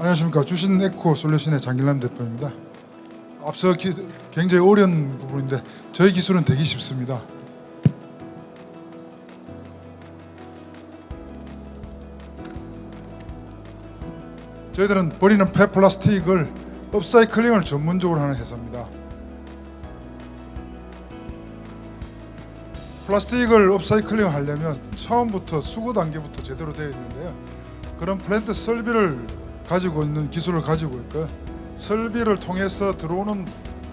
안녕하십니까 주신 에코 솔루션의 장길남 대표입니다. 앞서 기, 굉장히 어려운 부분인데 저희 기술은 되게 쉽습니다. 저희들은 버리는 폐 플라스틱을 업사이클링을 전문적으로 하는 회사입니다. 플라스틱을 업사이클링 하려면 처음부터 수거 단계부터 제대로 되어 있는데요. 그런 플랜트 설비를 가지고 있는 기술을 가지고 있고요. 설비를 통해서 들어오는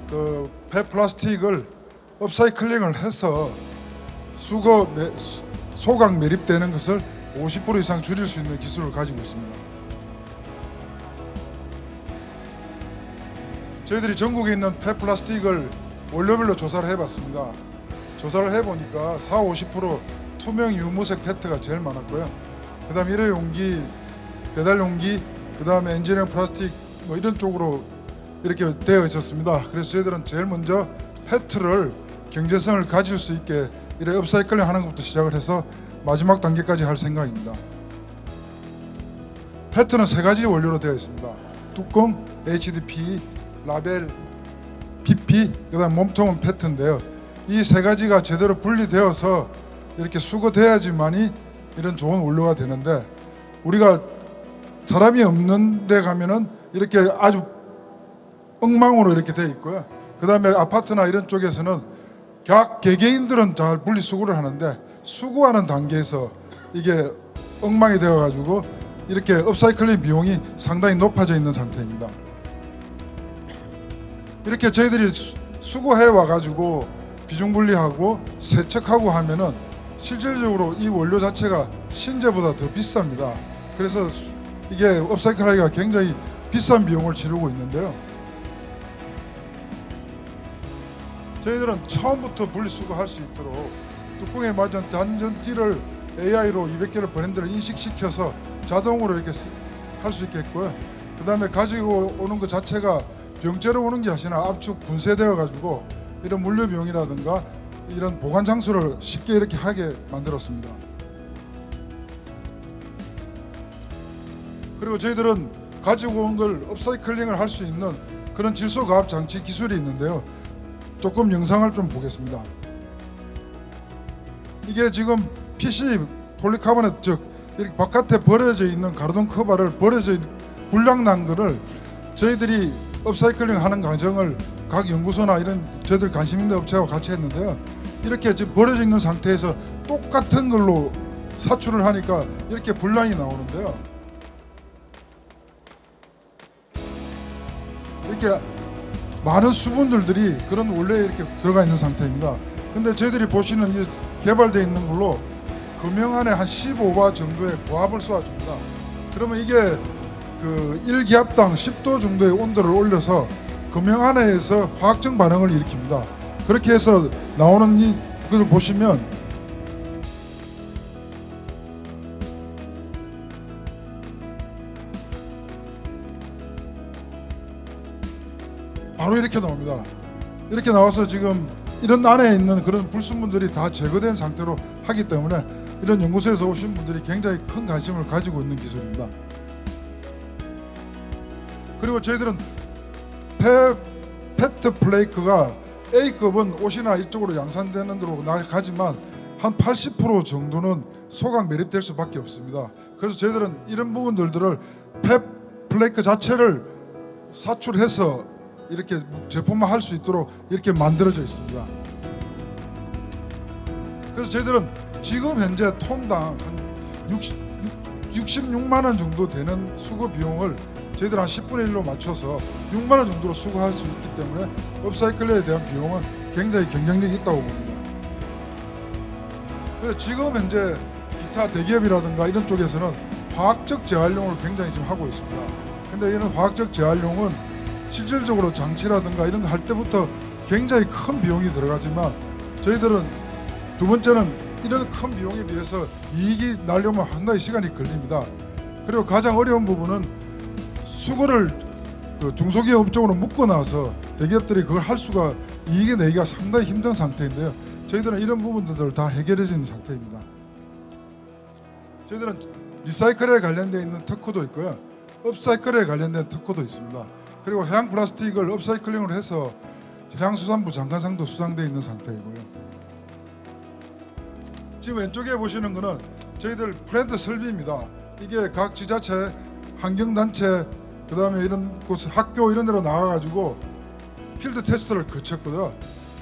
그 폐플라스틱을 업사이클링을 해서 수거 소각 매립되는 것을 50% 이상 줄일 수 있는 기술을 가지고 있습니다. 저희들이 전국에 있는 폐플라스틱을 원료별로 조사를 해봤습니다. 조사를 해보니까 4, 50% 투명 유무색 페트가 제일 많았고요. 그 다음 일회 용기, 배달 용기, 그 다음에 엔지니어 플라스틱 뭐 이런 쪽으로 이렇게 되어 있었습니다. 그래서 저희들은 제일 먼저 페트를 경제성을 가질 수 있게 이래 업사이클링 하는 것부터 시작을 해서 마지막 단계까지 할 생각입니다. 페트는 세 가지 원료로 되어 있습니다. 뚜껑, HDPE, 라벨, PP, 그다음 몸통은 페트인데요. 이 세 가지가 제대로 분리되어서 이렇게 수거돼야지만이 이런 좋은 원료가 되는데 우리가 사람이 없는 데 가면은 이렇게 아주 엉망으로 이렇게 돼 있고요. 그 다음에 아파트나 이런 쪽에서는 각 개개인들은 잘 분리 수거를 하는데 수거하는 단계에서 이게 엉망이 되어 가지고 이렇게 업사이클링 비용이 상당히 높아져 있는 상태입니다. 이렇게 저희들이 수- 수거해 와 가지고 비중 분리하고 세척하고 하면은 실질적으로 이 원료 자체가 신제보다 더 비쌉니다. 그래서 수- 이게 업사이클 하기가 굉장히 비싼 비용을 치르고 있는데요. 저희들은 처음부터 분리수거할 수 있도록 뚜껑에 맞은 단전띠를 AI로 200개를 브랜드를 인식시켜서 자동으로 이렇게 할 수 있겠고요. 그 다음에 가지고 오는 것 자체가 병째로 오는 게 아니라 압축 분쇄되어 가지고 이런 물류 비용이라든가 이런 보관 장소를 쉽게 이렇게 하게 만들었습니다. 그리고 저희들은 가지고 온 걸 업사이클링을 할 수 있는 그런 질소 가압 장치 기술이 있는데요. 조금 영상을 좀 보겠습니다. 이게 지금 PC 폴리카보넷 즉 이렇게 바깥에 버려져 있는 가로등 커버를 버려져 있는 불량 난 거를 저희들이 업사이클링 하는 과정을 각 연구소나 이런 저희들 관심 있는 업체와 같이 했는데요. 이렇게 지금 버려져 있는 상태에서 똑같은 걸로 사출을 하니까 이렇게 불량이 나오는데요. 이렇게 많은 수분들들이 그런 원래 이렇게 들어가 있는 상태입니다. 근데 저희들이 보시는 이 개발되어 있는 걸로 금형 안에 한 15바 정도의 고압을 쏘아줍니다. 그러면 이게 그 1기압당 10도 정도의 온도를 올려서 금형 안에서 화학적 반응을 일으킵니다. 그렇게 해서 나오는 이 그걸 보시면 이렇게 나옵니다. 이렇게 나와서 지금 이런 안에 있는 그런 불순물들이 다 제거된 상태로 하기 때문에 이런 연구소에서 오신 분들이 굉장히 큰 관심을 가지고 있는 기술입니다. 그리고 저희들은 페, 페트 플레이크가 A급은 옷이나 이쪽으로 양산되는 데로 나가지만 한 80% 정도는 소각 매립될 수밖에 없습니다. 그래서 저희들은 이런 부분들을 페 플레이크 자체를 사출해서 이렇게 제품화 할수 있도록 이렇게 만들어져 있습니다. 그래서 저희들은 지금 현재 톤당 한 60, 66만 원 정도 되는 수거 비용을 저희들 한 10분의 1로 맞춰서 6만 원 정도로 수거할 수 있기 때문에 업사이클에 대한 비용은 굉장히 경쟁력이 있다고 봅니다. 그래서 지금 현재 기타 대기업이라든가 이런 쪽에서는 화학적 재활용을 굉장히 지금 하고 있습니다. 근데 이런 화학적 재활용은 실질적으로 장치라든가 이런 거 할 때부터 굉장히 큰 비용이 들어가지만 저희들은 두 번째는 이런 큰 비용에 비해서 이익이 나려면 상당히 시간이 걸립니다. 그리고 가장 어려운 부분은 수거를 그 중소기업 쪽으로 묶어 놔서 대기업들이 그걸 할 수가 이익이 내기가 상당히 힘든 상태인데요. 저희들은 이런 부분들을 다 해결해지는 상태입니다. 저희들은 리사이클에 관련되어 있는 특허도 있고요. 업사이클에 관련된 특허도 있습니다. 그리고 해양 플라스틱을 업사이클링을 해서 해양수산부 장관상도 수상되어 있는 상태이고요. 지금 왼쪽에 보시는 거는 저희들 플랜트 설비입니다. 이게 각 지자체, 환경단체, 그 다음에 이런 곳 학교 이런 데로 나가가지고 필드 테스트를 거쳤거든.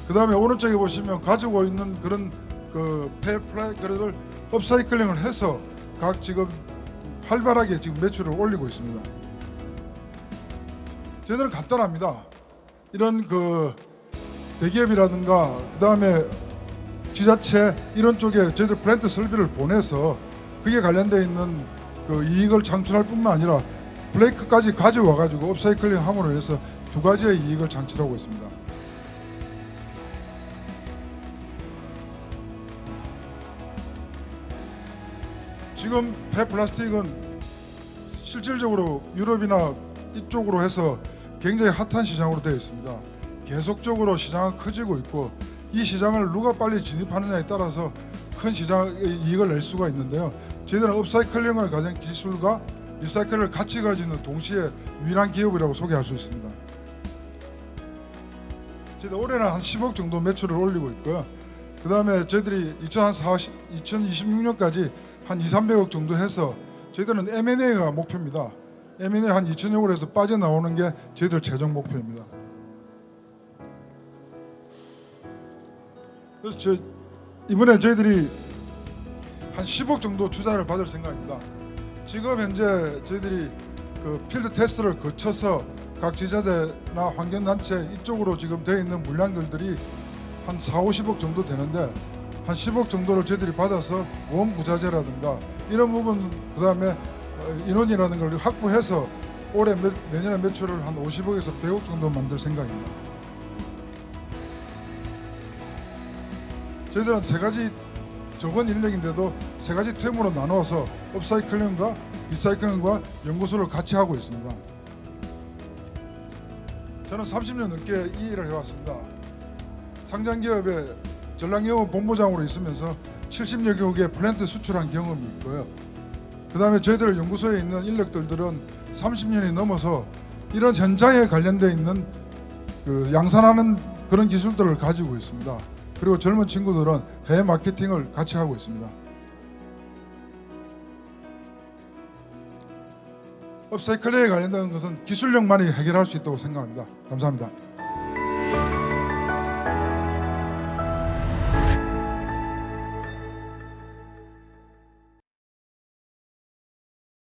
그 다음에 오른쪽에 보시면 가지고 있는 그런 그 페플라이크를 업사이클링을 해서 각 지금 활발하게 지금 매출을 올리고 있습니다. 저희들은 간단합니다. 이런 그 대기업이라든가 그 다음에 지자체 이런 쪽에 저희들 플랜트 설비를 보내서 그게 관련돼 있는 그 이익을 창출할 뿐만 아니라 블레이크까지 가져와 가지고 업사이클링 함으로 해서 두 가지의 이익을 창출하고 있습니다. 지금 폐플라스틱은 실질적으로 유럽이나 이쪽으로 해서 굉장히 핫한 시장으로 되어 있습니다. 계속적으로 시장은 커지고 있고 이 시장을 누가 빨리 진입하느냐에 따라서 큰 시장의 이익을 낼 수가 있는데요. 저희들은 업사이클링을 가진 기술과 리사이클을 같이 가지는 동시에 유일한 기업이라고 소개할 수 있습니다. 저희들 올해는 한 10억 정도 매출을 올리고 있고요. 그 다음에 저희들이 2026년까지 한 2, 300억 정도 해서 저희들은 M&A가 목표입니다. M&A 한 2천억을 해서 빠져나오는 게 저희들 최종 목표입니다. 그래서 저 이번에 저희들이 한 10억 정도 투자를 받을 생각입니다. 지금 현재 저희들이 그 필드 테스트를 거쳐서 각 지자체나 환경단체 이쪽으로 지금 되어 있는 물량들들이 한 4, 50억 정도 되는데 한 10억 정도를 저희들이 받아서 원부자재라든가 이런 부분 그다음에 어, 인원이라는 걸 확보해서 올해 매, 내년에 매출을 한 50억에서 100억 정도 만들 생각입니다. 저희들은 세 가지 적은 인력인데도 세 가지 팀으로 나누어서 업사이클링과 리사이클링과 연구소를 같이 하고 있습니다. 저는 30년 넘게 이 일을 해왔습니다. 상장 기업의 전략영업 본부장으로 있으면서 70여 개국에 플랜트 수출한 경험이 있고요. 그 다음에 저희들 연구소에 있는 인력들들은 30년이 넘어서 이런 현장에 관련돼 있는 그 양산하는 그런 기술들을 가지고 있습니다. 그리고 젊은 친구들은 해외 마케팅을 같이 하고 있습니다. 업사이클링에 관련된 것은 기술력만이 해결할 수 있다고 생각합니다. 감사합니다.